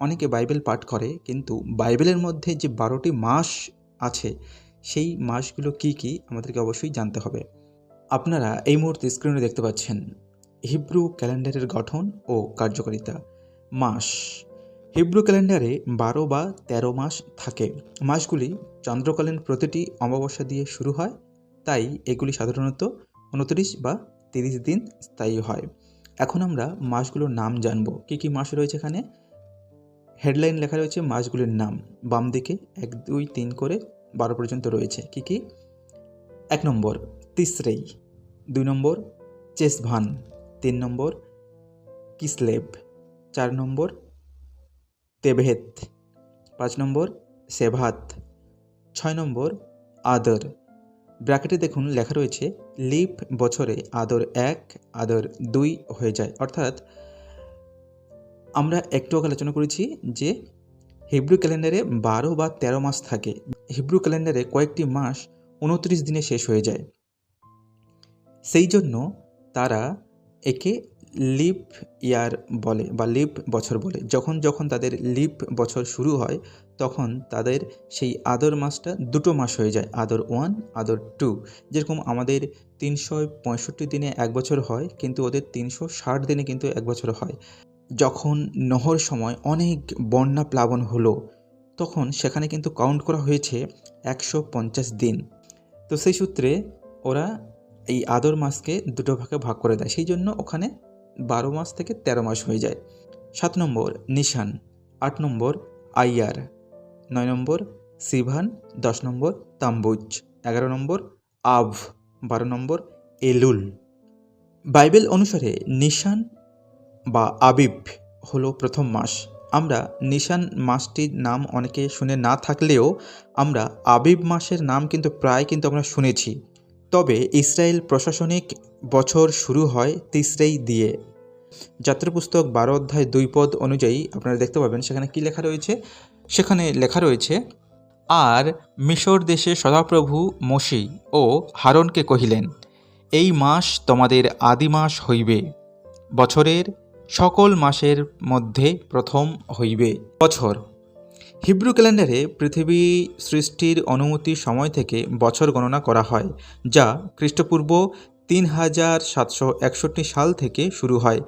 অনেকে বাইবেল পাঠ করে, কিন্তু বাইবেলের মধ্যে যে বারোটি মাস আছে, সেই মাসগুলো কি কি আমাদেরকে অবশ্যই জানতে হবে। আপনারা এই মুহূর্তে স্ক্রিনে দেখতে পাচ্ছেন হিব্রু ক্যালেন্ডারের গঠন ও কার্যকারিতা। মাস। হিব্রু ক্যালেন্ডারে বারো বা তেরো মাস থাকে। মাসগুলি চন্দ্রকালীন প্রতিটি অমাবস্যা দিয়ে শুরু হয়, তাই এগুলি সাধারণত উনত্রিশ বা তিরিশ দিন স্থায়ী হয়। এখন আমরা মাসগুলোর নাম জানব। কি কি মাস রয়েছে এখানে? হেডলাইন লেখা রয়েছে মাসগুলির নাম। বাম দিকে এক, দুই, তিন করে বারো পর্যন্ত রয়েছে। কি কি? এক নম্বর তিসরেই দুই নম্বর, চেসভান। তিন নম্বর, কিসলেভ। চার নম্বর তেভেত পাঁচ নম্বর, সেভাত। ছয় নম্বর, আদর। ব্র্যাকেটে দেখুন, লেখা রয়েছে, লিপ বছরে আদর এক, আদর দুই হয়ে যায়। অর্থাৎ আমরা একটু আগে আলোচনা করেছি যে হিব্রু ক্যালেন্ডারে বারো বা তেরো মাস থাকে। হিব্রু ক্যালেন্ডারে কয়েকটি মাস উনত্রিশ দিনে শেষ হয়ে যায়। সেই জন্য তারা একে লিপ ইয়ার বলে বা লিপ বছর বলে। যখন যখন তাদের লিপ বছর শুরু হয়, তখন তাদের সেই আদর মাসটা দুটো মাস হয়ে যায়। আদর ওয়ান আদর টু যেরকম আমাদের তিনশো পঁয়ষট্টি দিনে এক বছর হয়, কিন্তু ওদের তিনশো ষাট দিনে কিন্তু এক বছর হয়। যখন নহর সময় অনেক বন্যা প্লাবন হলো, তখন সেখানে কিন্তু কাউন্ট করা হয়েছে একশো পঞ্চাশ দিন। তো সেই সূত্রে ওরা এই আদর মাসকে দুটো ভাগে ভাগ করে দেয়। সেই জন্য ওখানে বারো মাস থেকে তেরো মাস হয়ে যায়। সাত নম্বর নিশান, আট নম্বর আইয়ার, নয় নম্বর সিভান, দশ নম্বর তাম্বুজ, এগারো নম্বর আভ, বারো নম্বর এলুল। বাইবেল অনুসারে নিশান বা আবিব হলো প্রথম মাস। আমরা নিশান মাসটির নাম অনেকে শুনে না থাকলেও আমরা আবিব মাসের নাম কিন্তু প্রায় কিন্তু আমরা শুনেছি। তবে ইসরায়েল প্রশাসনিক বছর শুরু হয় তিসরেই দিয়ে। যাত্রাপুস্তক বারো অধ্যায় দুই পদ অনুযায়ী আপনারা দেখতে পাবেন সেখানে কি লেখা রয়েছে? সেখানে লেখা রয়েছে, আর মিশর দেশে সদাপ্রভু মসি ও হারনকে কহিলেন, এই মাস তোমাদের আদি মাস হইবে। বছরের সকল মাসের মধ্যে প্রথম হইবে বছর। হিব্রু ক্যালেন্ডারে পৃথিবী সৃষ্টির অনুমতির সময় থেকে বছর গণনা করা হয়, যা খ্রিস্টপূর্ব তিন হাজার সাতশো একষট্টি সাল থেকে শুরু হয়।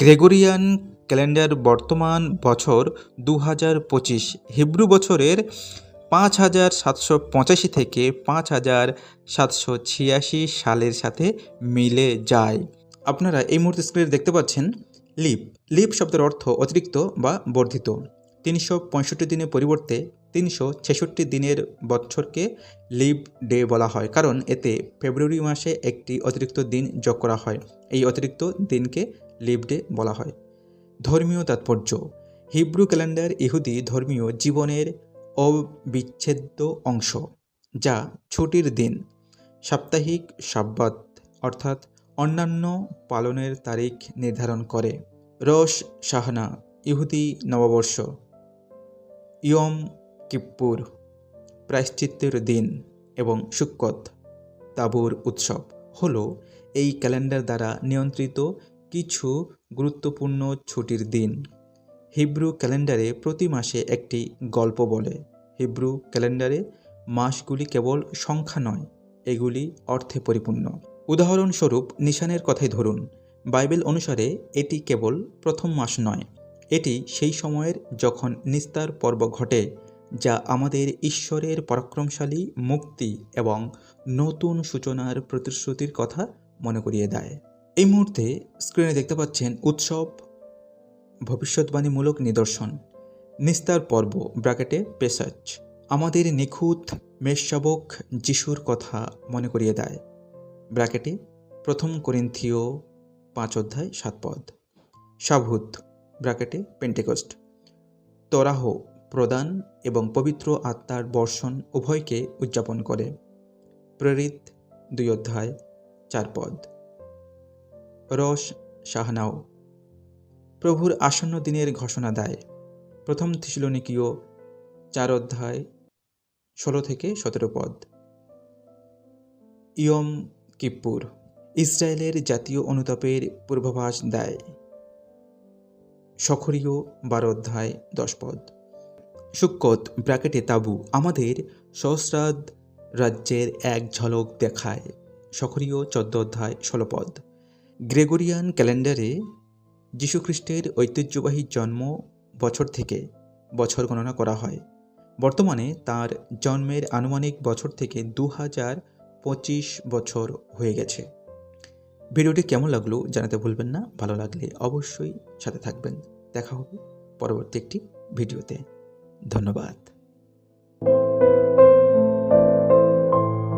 গ্রেগরিয়ান ক্যালেন্ডার বর্তমান বছর দু হাজার পঁচিশ। হিব্রু বছরের পাঁচ হাজার সাতশো পঁচাশি থেকে পাঁচ হাজার সাতশো ছিয়াশি সালের সাথে মিলে যায়। আপনারা এই মুহূর্তে স্ক্রিনে দেখতে পাচ্ছেন লিপ লিপ শব্দের অর্থ অতিরিক্ত বা বর্ধিত। তিনশো পঁয়ষট্টি দিনের পরিবর্তে তিনশো ছেষট্টি দিনের বছরকে লিপ ডে বলা হয়, কারণ এতে ফেব্রুয়ারি মাসে একটি অতিরিক্ত দিন যোগ করা হয়। এই অতিরিক্ত দিনকে লিপ ডে বলা হয়। ধর্মীয় তাৎপর্য। হিব্রু ক্যালেন্ডার ইহুদি ধর্মীয় জীবনের অবিচ্ছেদ্য অংশ, যা ছুটির দিন, সাপ্তাহিক সাব্বাত, অর্থাৎ অন্যান্য পালনের তারিখ নির্ধারণ করে। রস শাহনা, ইহুদি নববর্ষ। ইয়ম কিপ্পুর, প্রায়শ্চিত্তের দিন এবং সুক্কত, তাবুর উৎসব। হল, এই ক্যালেন্ডার দ্বারা নিয়ন্ত্রিত কিছু গুরুত্বপূর্ণ ছুটির দিন। হিব্রু ক্যালেন্ডারে প্রতি মাসে একটি গল্প বলে। হিব্রু ক্যালেন্ডারে মাসগুলি কেবল সংখ্যা নয়, এগুলি অর্থে পরিপূর্ণ। উদাহরণস্বরূপ নিশানের কথাই ধরুন। বাইবেল অনুসারে এটি কেবল প্রথম মাস নয়। এটি সেই সময়ের যখন নিস্তার পর্ব ঘটে, যা আমাদের ঈশ্বরের পরাক্রমশালী মুক্তি এবং নতুন সূচনার প্রতিশ্রুতির কথা মনে করিয়ে দেয়। এই মুহূর্তে স্ক্রিনে দেখতে পাচ্ছেন উৎসব, ভবিষ্যৎবাণীমূলক নিদর্শন, নিস্তার পর্ব, ব্র্যাকেটে পেসাচ। আমাদের নিখুঁত, মেষশাবক, যিশুর কথা মনে করিয়ে দেয়। ব্র্যাকেটে প্রথম করিন্থীয় পাঁচ অধ্যায়, সাত পদ। সাভূত ব্র্যাকেটে পেন্টেকস্ট। তরাহ, প্রদান এবং পবিত্র আত্মার বর্ষণ উভয়কে উদযাপন করে। প্রেরিত, দুই অধ্যায়, চার পদ। রস, শাহনাও। প্রভুর আসন্ন দিনের ঘোষণা দেয়। প্রথম থিসলনিকীয় চার অধ্যায়, ষোলো থেকে সতেরো পদ। ইয়ম কিপ্পুর, ইসরায়েলের জাতীয় অনুতাপের পূর্বাভাস দেয়। সখরীয় বারো অধ্যায় দশ পদ। সুক্কত, ব্র্যাকেটে তাবু, আমাদের সহস্রাদ রাজ্যের এক ঝলক দেখায়। সখরীয় চোদ্দ অধ্যায় ষোলপদ গ্রেগরিয়ান ক্যালেন্ডারে যীশুখ্রিস্টের ঐতিহ্যবাহী জন্ম বছর থেকে বছর গণনা করা হয়। বর্তমানে তার জন্মের আনুমানিক বছর থেকে দু হাজার পঁচিশ বছর হয়ে গেছে। ভিডিওটি কেমন লাগল জানাতে ভুলবেন না। ভালো লাগলে অবশ্যই সাথে থাকবেন। দেখা হবে পরবর্তী একটি ভিডিওতে। ধন্যবাদ।